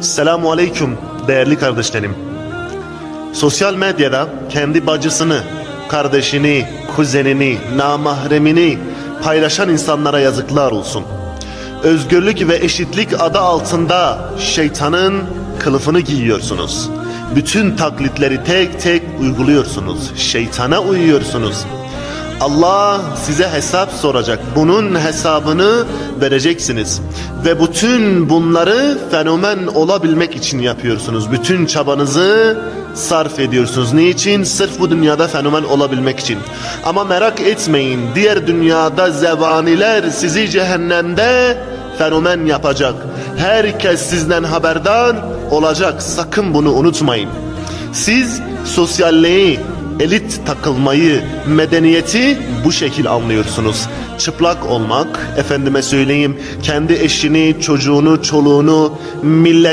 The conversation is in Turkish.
Selamun Aleyküm değerli kardeşlerim. Sosyal medyada kendi bacısını, kardeşini, kuzenini, namahremini paylaşan insanlara yazıklar olsun. Özgürlük ve eşitlik adı altında şeytanın kılıfını giyiyorsunuz. Bütün taklitleri tek tek uyguluyorsunuz. Şeytana uyuyorsunuz. Allah size hesap soracak. Bunun hesabını vereceksiniz. Ve bütün bunları fenomen olabilmek için yapıyorsunuz. Bütün çabanızı sarf ediyorsunuz. Niçin? Sırf bu dünyada fenomen olabilmek için. Ama merak etmeyin. Diğer dünyada zebaniler sizi cehennemde fenomen yapacak. Herkes sizden haberdar olacak. Sakın bunu unutmayın. Siz sosyalliği, elit takılmayı, medeniyeti bu şekil anlıyorsunuz. Çıplak olmak, efendime söyleyeyim, kendi eşini, çocuğunu, çoluğunu, millet